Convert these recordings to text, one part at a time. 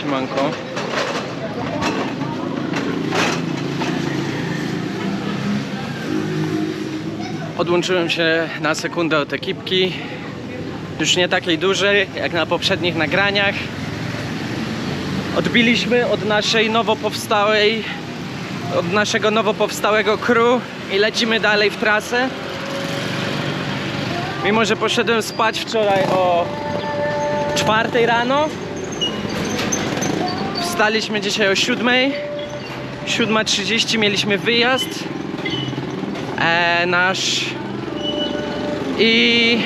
Siemanko. Odłączyłem się na sekundę od ekipki. Już nie takiej dużej jak na poprzednich nagraniach. Odbiliśmy od naszej nowo powstałej, od naszego nowo powstałego crew i lecimy dalej w trasę. Mimo, że poszedłem spać wczoraj o czwartej rano, wstaliśmy dzisiaj o siódmej. 7.30 mieliśmy wyjazd e, nasz i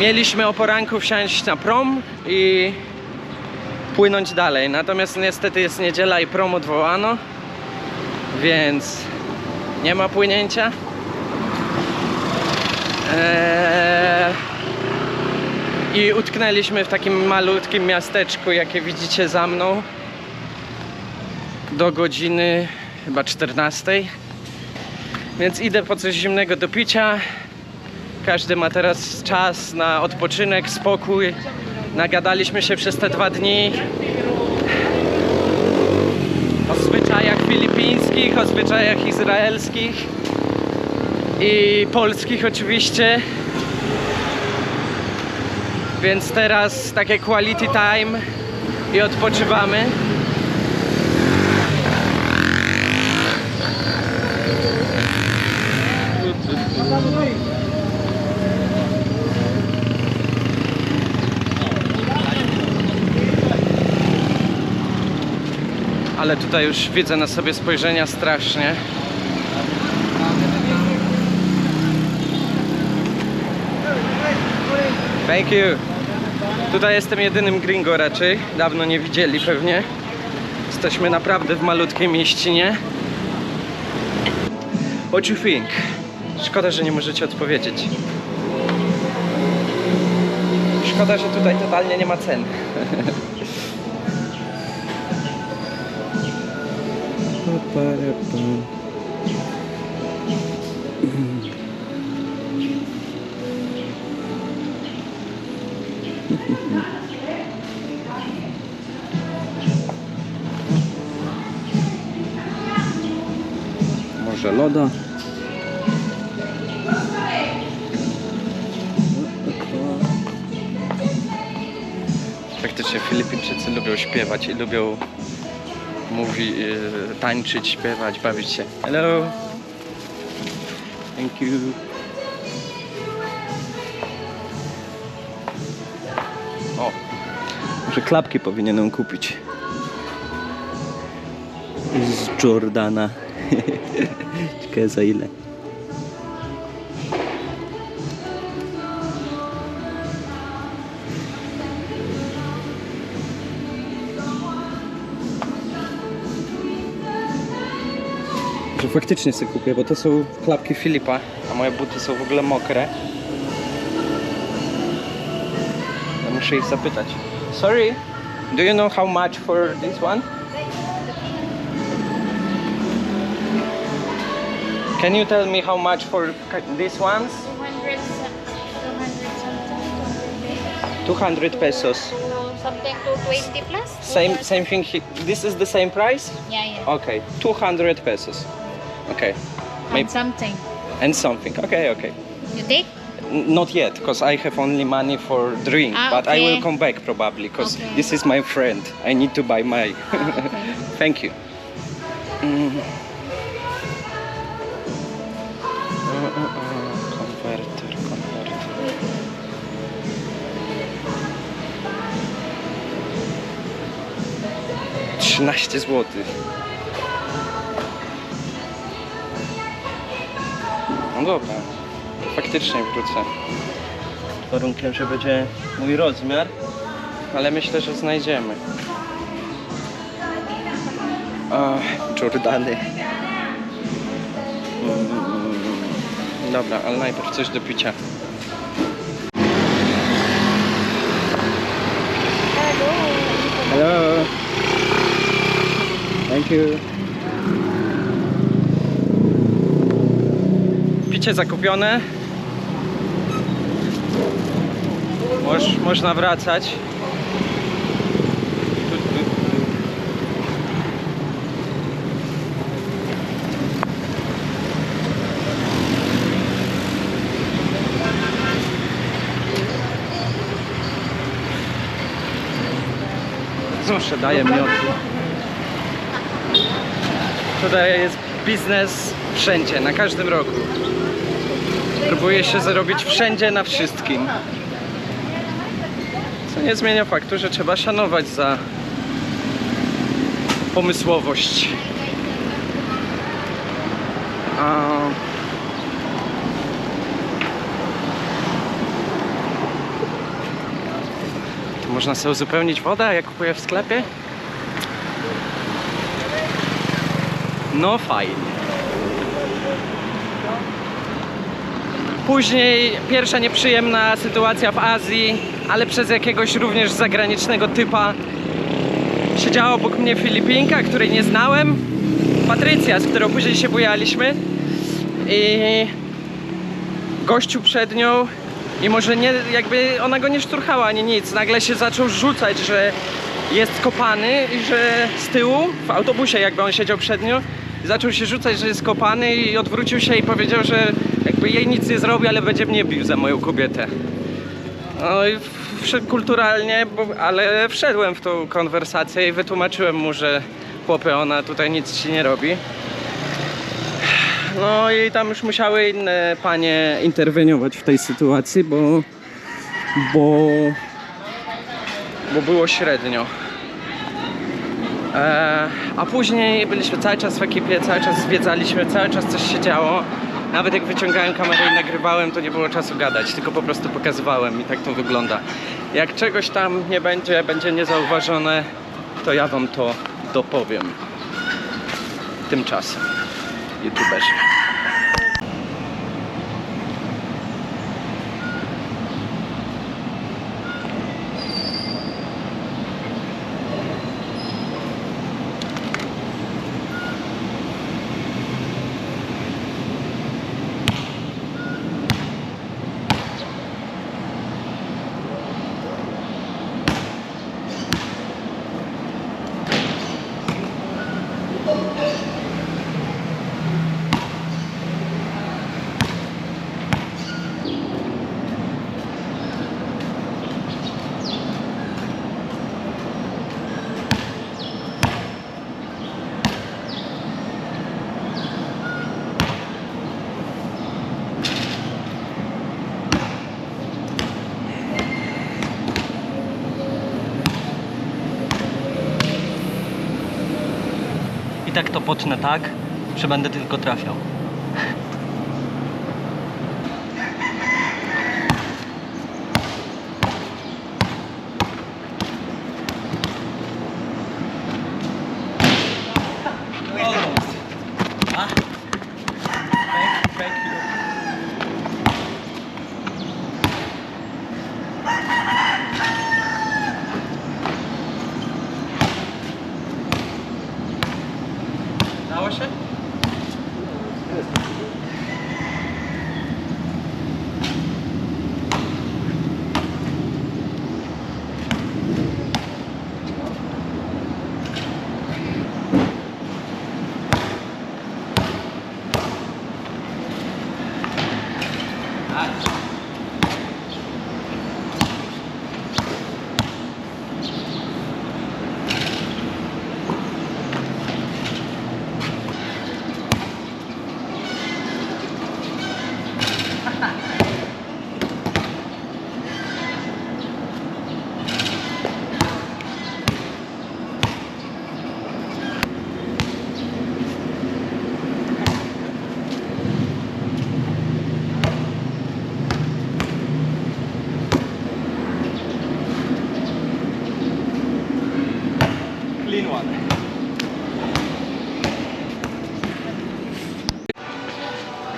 mieliśmy o poranku wsiąść na prom i płynąć dalej. Natomiast niestety jest niedziela i prom odwołano, więc nie ma płynięcia. Eee, I utknęliśmy w takim malutkim miasteczku, jakie widzicie za mną, do godziny chyba 14. Więc idę po coś zimnego do picia. Każdy ma teraz czas na odpoczynek, spokój. Nagadaliśmy się przez te dwa dni o zwyczajach filipińskich, o zwyczajach izraelskich i polskich oczywiście. Więc teraz takie quality time i odpoczywamy. Ale tutaj już widzę na sobie spojrzenia strasznie. Thank you. Tutaj jestem jedynym gringo raczej. Dawno nie widzieli pewnie. Jesteśmy naprawdę w malutkiej mieścinie. What you think? Szkoda, że nie możecie odpowiedzieć. Szkoda, że tutaj totalnie nie ma cen. Może loda? Faktycznie Filipińczycy lubią śpiewać i lubią mówi, y, tańczyć, śpiewać, bawić się. Hello. Thank you. Może klapki powinienem kupić. Z Jordana. Ciekawe za ile. Że faktycznie sobie kupię, bo to są klapki Filipa, a moje buty są w ogóle mokre. Ja muszę ich zapytać. Sorry, do you know how much for this one? Can you tell me how much for these ones? 200, 200 200 pesos. So something to 20 plus? Same same thing. he- This is the same price? Yeah, yeah. Okay, 200 pesos. Okay. And Maybe something. and something. Okay, okay. You take? Not yet, because I have only money for drink. Ah, but I will come back probably, because Okay. this is my friend. I need to buy my. Ah, okay. Thank you. Mm. Trzynaście złotych. No dobra, faktycznie wrócę. Pod warunkiem, że będzie mój rozmiar, ale myślę, że znajdziemy. Ach, Jordany. Mm, Dobra, ale najpierw coś do picia. Hello. Thank you. Życie zakupione. Moż, można wracać. Zawsze daje miotu. Tutaj jest biznes wszędzie, na każdym roku. Próbuje się zarobić wszędzie na wszystkim. Co nie zmienia faktu, że trzeba szanować za pomysłowość. A... Tu można sobie uzupełnić wodę, jak kupuję w sklepie? No fajnie. Później pierwsza nieprzyjemna sytuacja w Azji, ale przez jakiegoś również zagranicznego typa. Siedziała obok mnie Filipinka, której nie znałem. Patrycja, z którą później się bujaliśmy. I gościu przed nią, mimo że nie, jakby ona go nie szturchała ani nic, nagle się zaczął rzucać, że jest kopany i że z tyłu, w autobusie jakby on siedział przed nią, i zaczął się rzucać, że jest kopany i odwrócił się i powiedział, że jakby jej nic nie zrobi, ale będzie mnie bił za moją kobietę. No i wszedł kulturalnie, bo, ale wszedłem w tą konwersację i wytłumaczyłem mu, że chłopie, ona tutaj nic ci nie robi. No i tam już musiały inne panie interweniować w tej sytuacji, bo bo bo było średnio. E, a później byliśmy cały czas w ekipie, cały czas zwiedzaliśmy, cały czas coś się działo. Nawet jak wyciągałem kamerę i nagrywałem, to nie było czasu gadać, tylko po prostu pokazywałem i tak to wygląda. Jak czegoś tam nie będzie, będzie niezauważone, to ja wam to dopowiem. Tymczasem, youtuberzy. I tak to potnę tak, że będę tylko trafiał.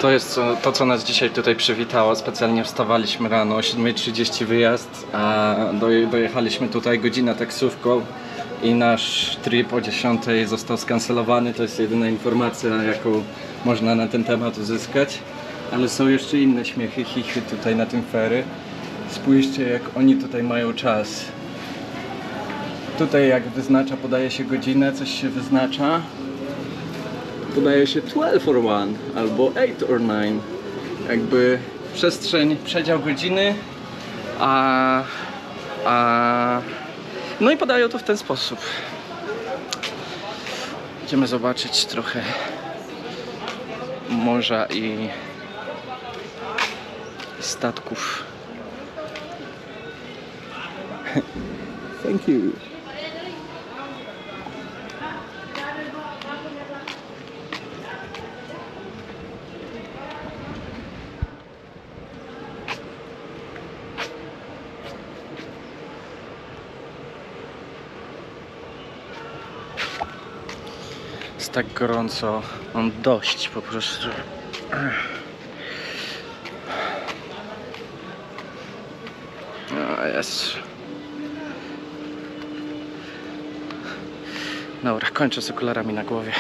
To jest to, co nas dzisiaj tutaj przywitało. Specjalnie wstawaliśmy rano o 7.30 wyjazd, a doje, dojechaliśmy tutaj godzina taksówką i nasz trip o 10.00 został skancelowany. To jest jedyna informacja, jaką można na ten temat uzyskać. Ale są jeszcze inne śmiechy, chichy tutaj na tym ferry. Spójrzcie, jak oni tutaj mają czas. Tutaj jak wyznacza, podaje się godzinę, coś się wyznacza podaje się 12 or 1 albo 8 or 9. Jakby przestrzeń, przedział godziny, a, a No i podają to w ten sposób. Idziemy zobaczyć trochę morza i statków. Thank you. Jest tak gorąco, mam dość po prostu. O jest. Dobra, kończę z okularami na głowie.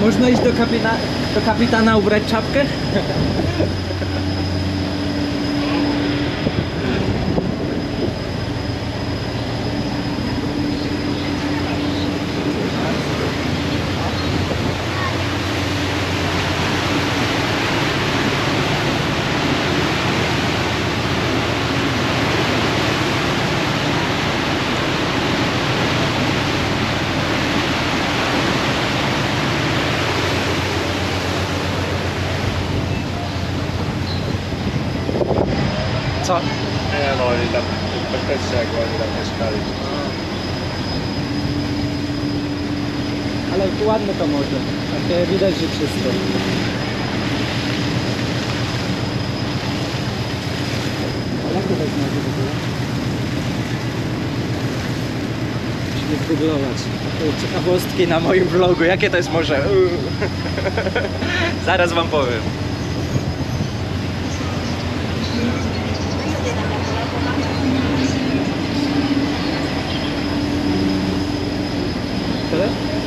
Można iść do, kapita do kapitana ubrać czapkę? Co? Nie no, oni tam faktycznie jak oni tam mieszkali. Ale ładne to morze. Takie widać, że czyste. Jak to tak może w ogóle? Musimy googlować. Takie ciekawostki na moim vlogu. Jakie to jest morze? Uuu. Zaraz wam powiem.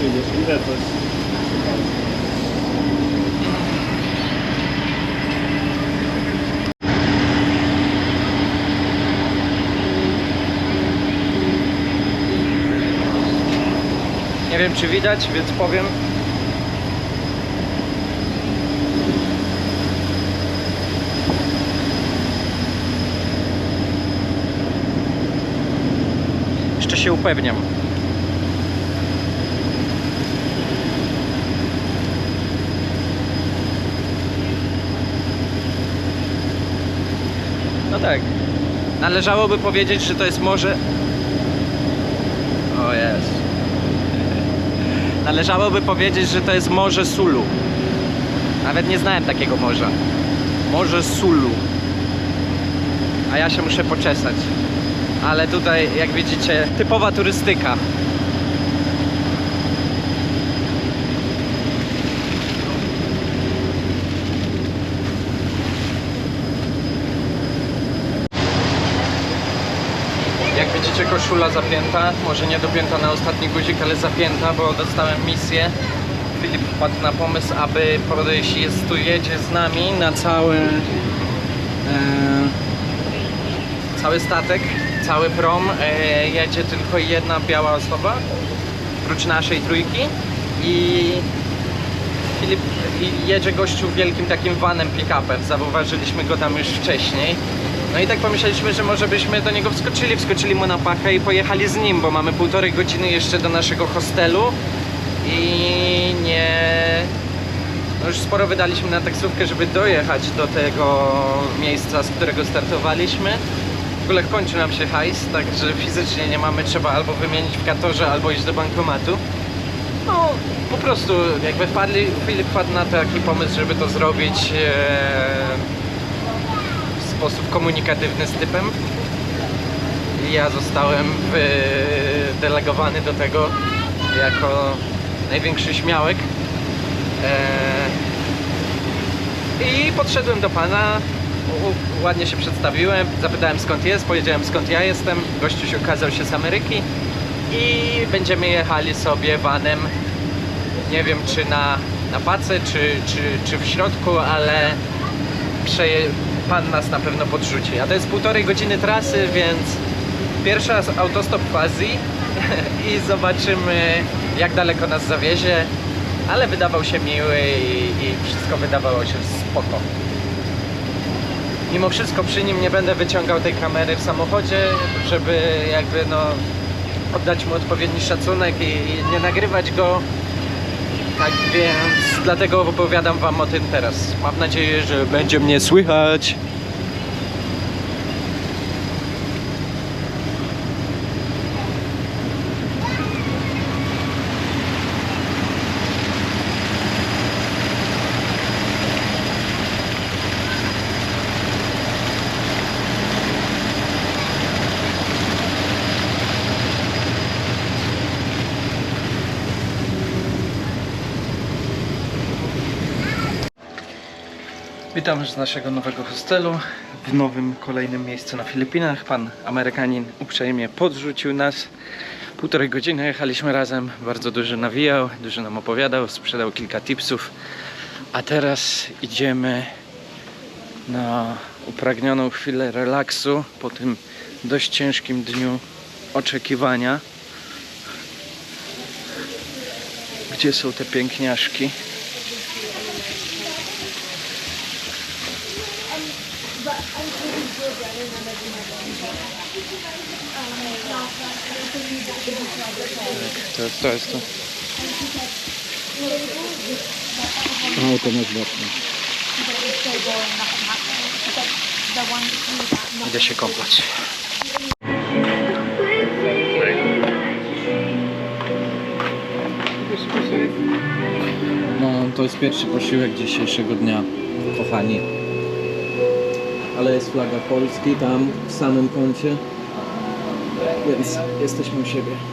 Ile to jest? Nie wiem czy widać, więc powiem. Jeszcze się upewniam. Tak. Należałoby powiedzieć, że to jest morze. O jest. Należałoby powiedzieć, że to jest Morze Sulu. Nawet nie znałem takiego morza. Morze Sulu. A ja się muszę poczesać. Ale tutaj, jak widzicie, typowa turystyka. Jak widzicie koszula zapięta, może nie dopięta na ostatni guzik, ale zapięta, bo dostałem misję. Filip wpadł na pomysł, aby podejść, jest tu jedzie z nami na cały e, cały statek, cały prom. E, jedzie tylko jedna biała osoba, oprócz naszej trójki i Filip jedzie gościu wielkim takim vanem pick-upem. Zauważyliśmy go tam już wcześniej. No i tak pomyśleliśmy, że może byśmy do niego wskoczyli, wskoczyli mu na pachę i pojechali z nim, bo mamy półtorej godziny jeszcze do naszego hostelu i nie... No już sporo wydaliśmy na taksówkę, żeby dojechać do tego miejsca, z którego startowaliśmy. W ogóle kończy nam się hajs, także fizycznie nie mamy, trzeba albo wymienić w katorze, albo iść do bankomatu. No, po prostu jakby wpadli, Filip wpadł na taki pomysł, żeby to zrobić e, sposób komunikatywny z typem. Ja zostałem delegowany do tego jako największy śmiałek. E, I podszedłem do pana, ładnie się przedstawiłem, zapytałem skąd jest, powiedziałem skąd ja jestem. Gościu się okazał się z Ameryki i będziemy jechali sobie vanem. Nie wiem czy na, na pacę, czy, czy, czy w środku, ale przeje, pan nas na pewno podrzuci. A to jest półtorej godziny trasy, więc pierwszy raz autostop w Azji i zobaczymy jak daleko nas zawiezie. Ale wydawał się miły i, i wszystko wydawało się spoko. Mimo wszystko przy nim nie będę wyciągał tej kamery w samochodzie, żeby jakby no oddać mu odpowiedni szacunek i nie nagrywać go. Tak więc dlatego opowiadam wam o tym teraz. Mam nadzieję, że będzie mnie słychać. Witam z naszego nowego hostelu w nowym, kolejnym miejscu na Filipinach. Pan Amerykanin uprzejmie podrzucił nas. Półtorej godziny jechaliśmy razem, bardzo dużo nawijał, dużo nam opowiadał, sprzedał kilka tipsów. A teraz idziemy na upragnioną chwilę relaksu po tym dość ciężkim dniu oczekiwania. Gdzie są te piękniaszki? To, to jest to. Auto na zwrotne. Idę się kąpać. No, to jest pierwszy posiłek dzisiejszego dnia, kochani. Ale jest flaga Polski tam w samym kącie, więc jesteśmy u siebie.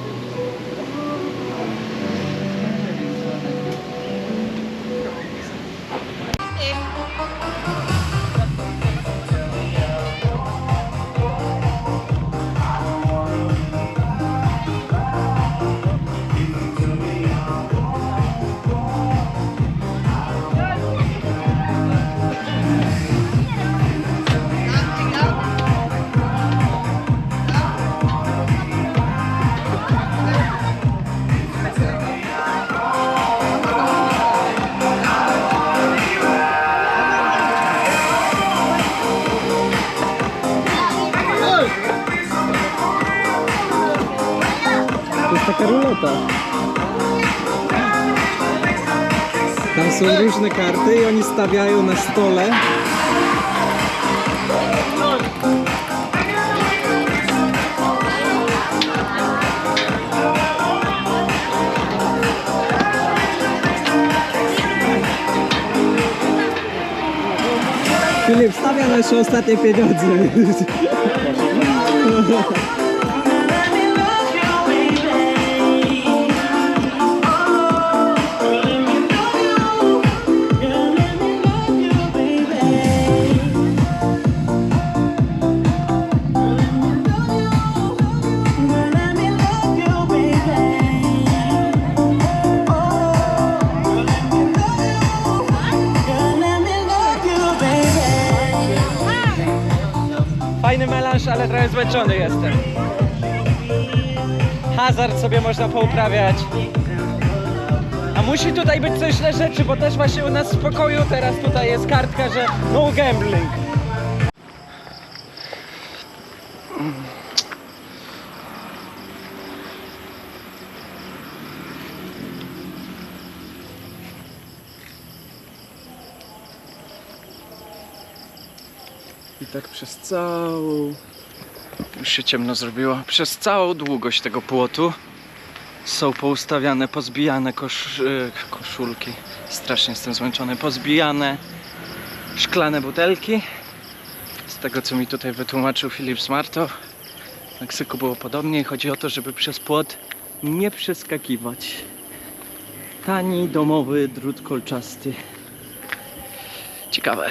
Różne karty i oni stawiają na stole. Filip, stawia nasze ostatnie pieniądze. Trochę zmęczony jestem. Hazard sobie można pouprawiać. A musi tutaj być coś na rzeczy, bo też właśnie u nas w pokoju teraz tutaj jest kartka, że no gambling. I tak przez całą. Już się ciemno zrobiło. Przez całą długość tego płotu są poustawiane, pozbijane kosz, y, koszulki. Strasznie jestem zmęczony. Pozbijane szklane butelki. Z tego co mi tutaj wytłumaczył Filip Smarto, w Meksyku było podobnie. Chodzi o to, żeby przez płot nie przeskakiwać. Tani, domowy drut kolczasty. Ciekawe.